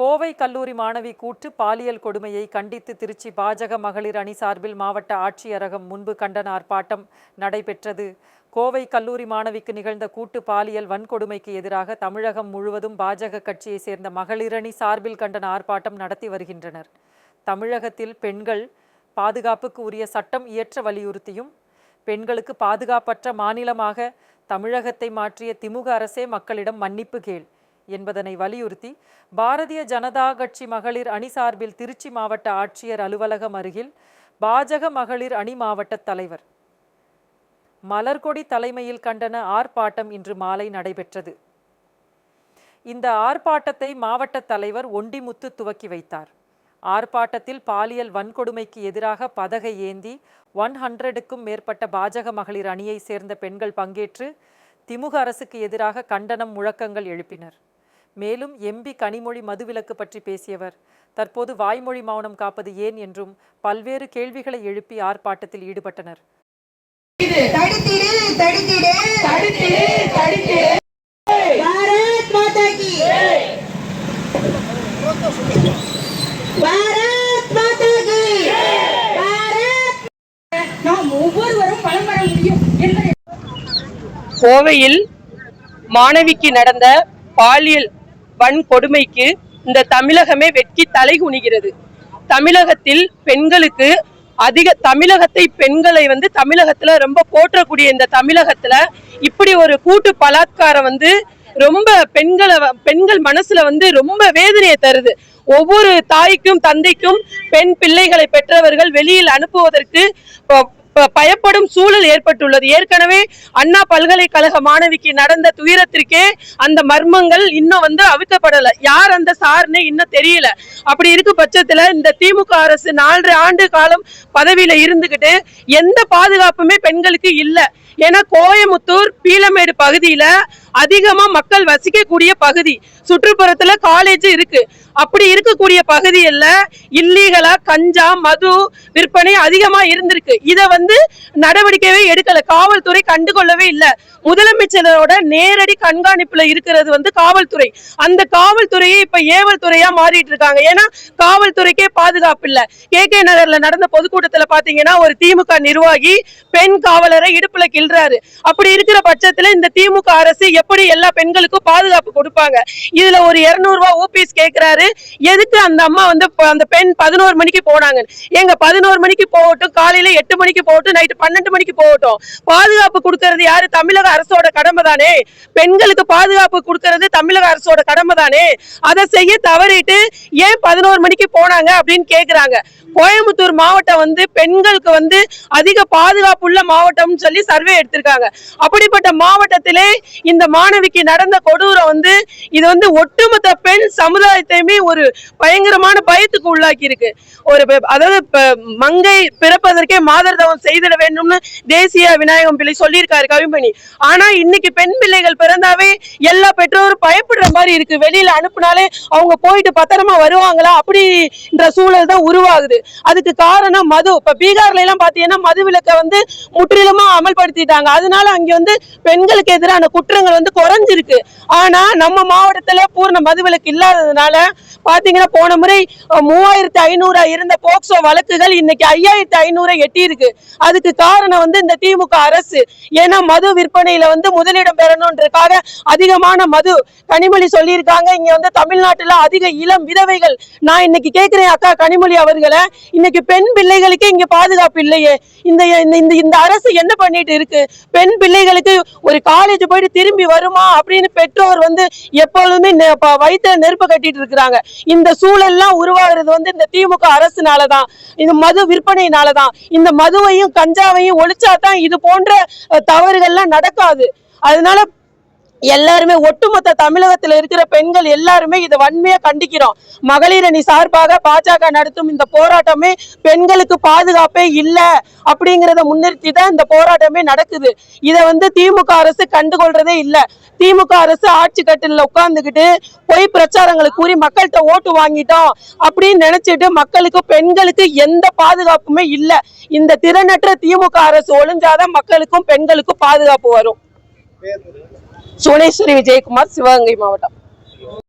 கோவை கல்லூரி மாணவி கூட்டு பாலியல் கொடுமையை கண்டித்து திருச்சி பாஜக மகளிர் அணி சார்பில் மாவட்ட ஆட்சியரகம் முன்பு கண்டன ஆர்ப்பாட்டம் நடைபெற்றது. கோவை கல்லூரி மாணவிக்கு நிகழ்ந்த கூட்டு பாலியல் வன்கொடுமைக்கு எதிராக தமிழகம் முழுவதும் பாஜக கட்சியை சேர்ந்த மகளிரணி சார்பில் கண்டன ஆர்ப்பாட்டம் நடத்தி வருகின்றனர். தமிழகத்தில் பெண்கள் பாதுகாப்புக்கு உரிய சட்டம் இயற்ற வலியுறுத்தியும் பெண்களுக்கு பாதுகாப்பற்ற மாநிலமாக தமிழகத்தை மாற்றிய திமுக அரசே மக்களிடம் மன்னிப்பு கேள் என்பதனை வலியுறுத்தி பாரதிய ஜனதா கட்சி மகளிர் அணி சார்பில் திருச்சி மாவட்ட ஆட்சியர் அலுவலகம் அருகில் பாஜக மகளிர் அணி மாவட்ட தலைவர். மலர்கொடி தலைமையில் கண்டன ஆர்ப்பாட்டம் இன்று மாலை நடைபெற்றது. இந்த ஆர்ப்பாட்டத்தை மாவட்ட தலைவர் ஒண்டிமுத்து துவக்கி வைத்தார். ஆர்ப்பாட்டத்தில் பாலியல் வன்கொடுமைக்கு எதிராக பதகை ஏந்தி ஒன் ஹண்ட்ரடுக்கும் மேற்பட்ட பாஜக மகளிர் அணியை சேர்ந்த பெண்கள் பங்கேற்று திமுக அரசுக்கு எதிராக கண்டனம் முழக்கங்கள் எழுப்பினர். மேலும் எம்பி கனிமொழி மதுவிலக்கு பற்றி பேசியவர். தற்போது வாய்மொழி மௌனம் காப்பது ஏன் என்றும் பல்வேறு கேள்விகளை எழுப்பி ஆர்ப்பாட்டத்தில் ஈடுபட்டனர். கோவையில் மாணவிக்கு நடந்த பாலியல் வன்கொடுமைக்கு இந்த தமிழகமே வெட்கி தலைகுனிகிறது தமிழகத்தில் பெண்களுக்கு அதிக தமிழகத்தை பெண்களை வந்து தமிழகத்துல ரொம்ப போற்றக்கூடிய இந்த தமிழகத்துல இப்படி ஒரு கூட்டு பலாத்காரம் வந்து ரொம்ப பெண்களை பெண்கள் மனசுல வந்து ரொம்ப வேதனையை தருது. ஒவ்வொரு தாய்க்கும் தந்தைக்கும் பெண் பிள்ளைகளை பெற்றவர்கள் வெளியில் அனுப்புவதற்கு பயப்படும் சூழல் ஏற்பட்டுள்ளது. ஏற்கனவே அண்ணா பல்கலைக்கழக மாணவிக்கு நடந்த துயரத்திற்கே அந்த மர்மங்கள் இன்னும் வந்து அவிழ்க்கப்படல. யார் அந்த சார்னு இன்னும் தெரியல. அப்படி இருக்க பட்சத்துல இந்த திமுக அரசு நாலரை ஆண்டு காலம் பதவியில இருந்துகிட்டு எந்த பாதுகாப்புமே பெண்களுக்கு இல்ல. ஏன்னா கோயமுத்தூர் பீலமேடு பகுதியில அதிகமா மக்கள் வசிக்கக்கூடிய பகுதி. சுற்றுப்புறத்துல காலேஜ் இருக்கு. அப்படி இருக்கக்கூடிய பகுதியில் இல்லீகலா கஞ்சா மது விற்பனை அதிகமா இருந்திருக்கு. இத வந்து நடவடிக்கையே எடுக்கல. காவல்துறை கண்டுகொள்ளவே இல்லை. முதலமைச்சரோட நேரடி கண்காணிப்புல இருக்கிறது வந்து காவல்துறை. அந்த காவல்துறையே இப்ப ஏவல் துறையா மாறிட்டு இருக்காங்க. ஏன்னா காவல்துறைக்கே பாதுகாப்பு இல்ல. கே கே நகர்ல நடந்த பொதுக்கூட்டத்துல பாத்தீங்கன்னா ஒரு திமுக நிர்வாகி பெண் காவலரை இடுப்புல கிள்றாரு அப்படி இருக்கிற பட்சத்துல இந்த திமுக அரசு எப்படி எல்லா பெண்களுக்கும் பாதுகாப்பு கொடுப்பாங்க? இதுல ஒரு 200 ரூபாய் ஓபிஎஸ் கேட்கிறாரு எதுக்கு அந்த அம்மா வந்து அந்த பெண் பதினோரு மணிக்கு போனாங்க எங்க பதினோரு மணிக்கு போகட்டும் காலையில எட்டு மணிக்கு போகட்டும் நைட்டு பன்னெண்டு மணிக்கு போகட்டும். பாதுகாப்பு கொடுக்கறது யாரு? தமிழக அரசோட கடமை தானே? பெண்களுக்கு பாதுகாப்பு கொடுக்கறது தமிழக அரசோட கடமை தானே? அதை செய்ய தவறிட்டு ஏன் பதினோரு மணிக்கு போனாங்க அப்படின்னு கேக்குறாங்க. கோயம்புத்தூர் மாவட்டம் வந்து பெண்களுக்கு வந்து அதிக பாதுகாப்பு உள்ள மாவட்டம்னு சொல்லி சர்வே எடுத்திருக்காங்க. அப்படிப்பட்ட மாவட்டத்திலே இந்த மாணவிக்கு நடந்த கொடூரம் வந்து இது வந்து ஒட்டுமொத்த பெண் சமுதாயத்தையுமே ஒரு பயங்கரமான பயத்துக்கு உள்ளாக்கி இருக்கு ஒரு அதாவது மங்கை பிறப்பதற்கே மாதர் தவம் செய்திட வேண்டும்னு தேசிய விநாயகம் பிள்ளை சொல்லியிருக்காரு கவிமணி. ஆனா இன்னைக்கு பெண் பிள்ளைகள் பிறந்தாவே எல்லா பெற்றோரும் பயப்படுற மாதிரி இருக்கு. வெளியில அனுப்புனாலே அவங்க போயிட்டு பத்திரமா வருவாங்களா? அப்படின்ற சூழல் தான் உருவாகுது. அதுக்கு காரணம் மது. இப்ப பீகார்ல எல்லாம் பாத்தீங்கன்னா மது விலக்கை வந்து முற்றிலுமா அமல்படுத்திட்டாங்க. அதனால அங்க வந்து பெண்களுக்கு எதிரான குற்றங்கள் வந்து குறைஞ்சிருக்கு. ஆனா நம்ம மாவட்டத்துல பூர்ண மதுவிலக்கு இல்லாததுனால பாத்தீங்கன்னா போன முறை மூவாயிரத்தி ஐநூறா இருந்த போக்சோ வழக்குகள் இன்னைக்கு ஐயாயிரத்தி ஐநூறு எட்டி இருக்கு அதுக்கு காரணம் வந்து இந்த திமுக அரசு. ஏன்னா மது விற்பனையில வந்து முதலிடம் பெறணுன்றதுக்காக அதிகமான மது. கனிமொழி சொல்லியிருக்காங்க. இங்க வந்து தமிழ்நாட்டுல அதிக இளம் விதவைகள். நான் இன்னைக்கு கேட்கிறேன் அக்கா கனிமொழி அவர்களை. இன்னைக்கு பெண் பிள்ளைகளுக்கு இங்க பாதுகாப்பு இல்லையே. இந்த இந்த- இந்த அரசு என்ன பண்ணிட்டு இருக்கு? பெண் பிள்ளைகளுக்கு ஒரு காலேஜ் போயிட்டு திரும்பி வருமா? அப்படின்னு பெற்றோர் வந்து எப்பொழுதுமே நெ- வயித்துல நெருப்பு கட்டிட்டு இருக்கிறாங்க. இந்த சூழல்லாம் உருவாகிறது வந்து இந்த திமுக அரசுனாலதான். இந்த மது விற்பனையினாலதான் இந்த மதுவையும் கஞ்சாவையும் ஒழிச்சாதான் இது போன்ற தவறுகள்லாம் நடக்காது. அதனால எல்லாருமே ஒட்டுமொத்த தமிழகத்துல இருக்கிற பெண்கள் எல்லாருமே இதை வன்மையா கண்டிக்கிறோம். மகளிர் அணி சார்பாக பாஜக நடத்தும் இந்த போராட்டமே பெண்களுக்கு பாதுகாப்பே இல்ல அப்படிங்கறத முன்னிறுத்தி தான் இந்த போராட்டமே நடக்குது. இதை வந்து திமுக அரசு கண்டுகொள்றதே இல்ல. திமுக அரசு ஆட்சி கட்டில உட்கார்ந்துகிட்டு பொய் பிரச்சாரங்களை கூறி மக்கள்கிட்ட ஓட்டு வாங்கிட்டோம் அப்படின்னு நினைச்சிட்டு மக்களுக்கு பெண்களுக்கு எந்த பாதுகாப்புமே இல்ல. இந்த திறனற்ற திமுக அரசு ஒழிஞ்சாதான் மக்களுக்கும் பெண்களுக்கும் பாதுகாப்பு வரும். சுவனேஸ்வரி விஜயகுமார் சிவகங்கை மாவட்டம்.